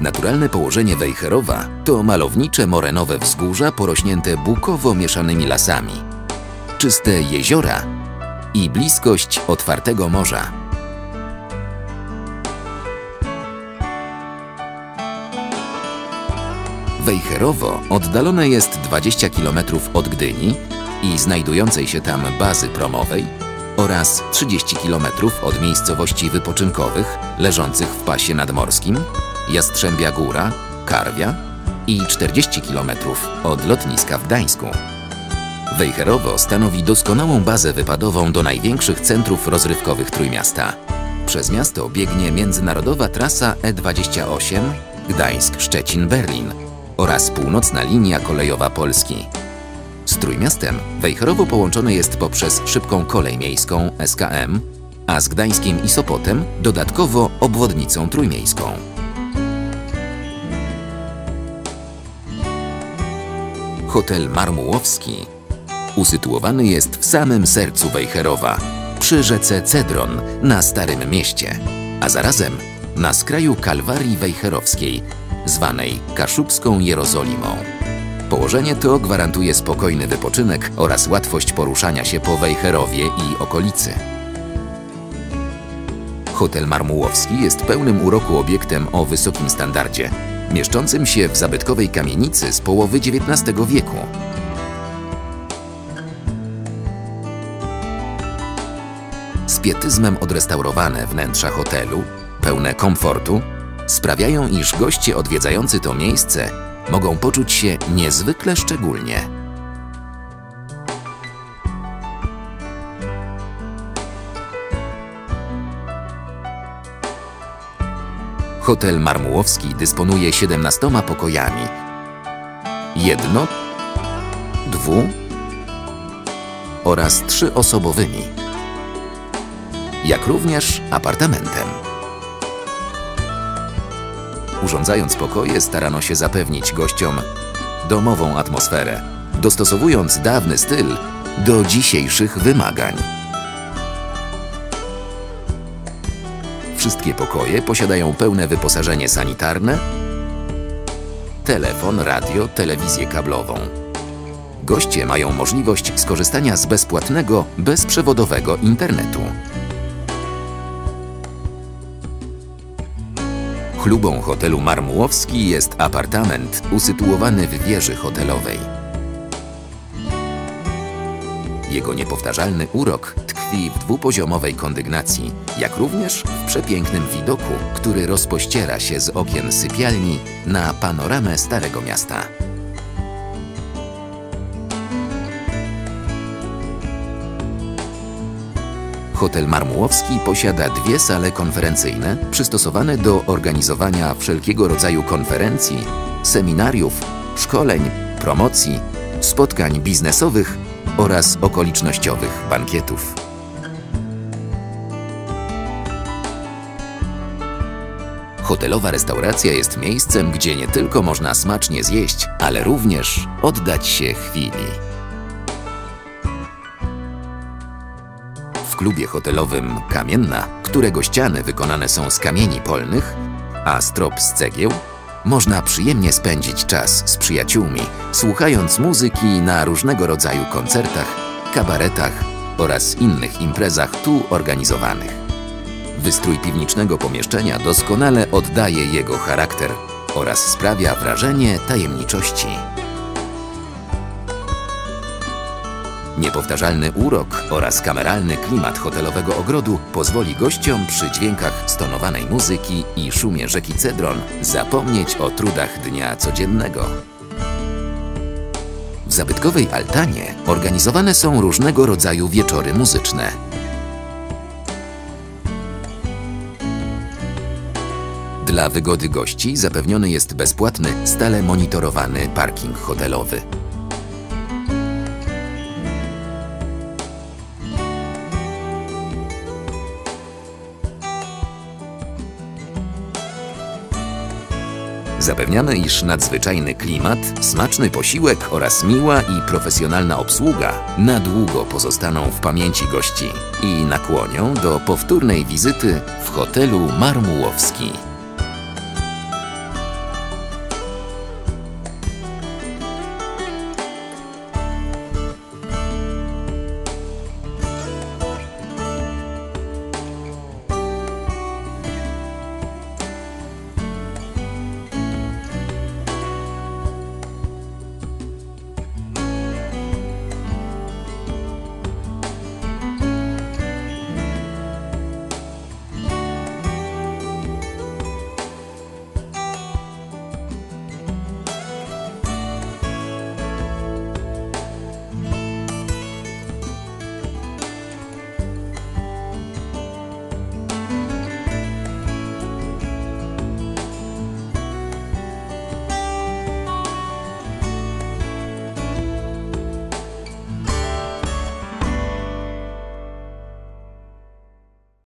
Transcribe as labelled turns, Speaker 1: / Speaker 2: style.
Speaker 1: Naturalne położenie Wejherowa to malownicze morenowe wzgórza porośnięte bukowo mieszanymi lasami, czyste jeziora i bliskość otwartego morza. Wejherowo oddalone jest 20 km od Gdyni i znajdującej się tam bazy promowej oraz 30 km od miejscowości wypoczynkowych leżących w pasie nadmorskim Jastrzębia Góra, Karwia i 40 km od lotniska w Gdańsku. Wejherowo stanowi doskonałą bazę wypadową do największych centrów rozrywkowych Trójmiasta. Przez miasto biegnie międzynarodowa trasa E28 Gdańsk-Szczecin-Berlin oraz północna linia kolejowa Polski. Z Trójmiastem Wejherowo połączone jest poprzez szybką kolej miejską SKM, a z Gdańskiem i Sopotem dodatkowo obwodnicą trójmiejską. Hotel Marmułowski usytuowany jest w samym sercu Wejherowa, przy rzece Cedron na Starym Mieście, a zarazem na skraju Kalwarii Wejherowskiej, zwanej Kaszubską Jerozolimą. Położenie to gwarantuje spokojny wypoczynek oraz łatwość poruszania się po Wejherowie i okolicy. Hotel Marmułowski jest pełnym uroku obiektem o wysokim standardzie, mieszczącym się w zabytkowej kamienicy z połowy XIX wieku. Z pietyzmem odrestaurowane wnętrza hotelu, pełne komfortu, sprawiają, iż goście odwiedzający to miejsce mogą poczuć się niezwykle szczególnie. Hotel Marmułowski dysponuje 17 pokojami. Jedno, dwu oraz trzyosobowymi, jak również apartamentem. Urządzając pokoje, starano się zapewnić gościom domową atmosferę, dostosowując dawny styl do dzisiejszych wymagań. Wszystkie pokoje posiadają pełne wyposażenie sanitarne, telefon, radio, telewizję kablową. Goście mają możliwość skorzystania z bezpłatnego, bezprzewodowego internetu. Chlubą hotelu Marmułowski jest apartament usytuowany w wieży hotelowej. Jego niepowtarzalny urok w dwupoziomowej kondygnacji, jak również w przepięknym widoku, który rozpościera się z okien sypialni na panoramę Starego Miasta. Hotel Marmułowski posiada dwie sale konferencyjne przystosowane do organizowania wszelkiego rodzaju konferencji, seminariów, szkoleń, promocji, spotkań biznesowych oraz okolicznościowych bankietów. Hotelowa restauracja jest miejscem, gdzie nie tylko można smacznie zjeść, ale również oddać się chwili. W klubie hotelowym Kamienna, którego ściany wykonane są z kamieni polnych, a strop z cegieł, można przyjemnie spędzić czas z przyjaciółmi, słuchając muzyki na różnego rodzaju koncertach, kabaretach oraz innych imprezach tu organizowanych. Wystrój piwnicznego pomieszczenia doskonale oddaje jego charakter oraz sprawia wrażenie tajemniczości. Niepowtarzalny urok oraz kameralny klimat hotelowego ogrodu pozwoli gościom przy dźwiękach stonowanej muzyki i szumie rzeki Cedron zapomnieć o trudach dnia codziennego. W zabytkowej altanie organizowane są różnego rodzaju wieczory muzyczne. Dla wygody gości zapewniony jest bezpłatny, stale monitorowany parking hotelowy. Zapewniamy, iż nadzwyczajny klimat, smaczny posiłek oraz miła i profesjonalna obsługa na długo pozostaną w pamięci gości i nakłonią do powtórnej wizyty w hotelu Marmułowski.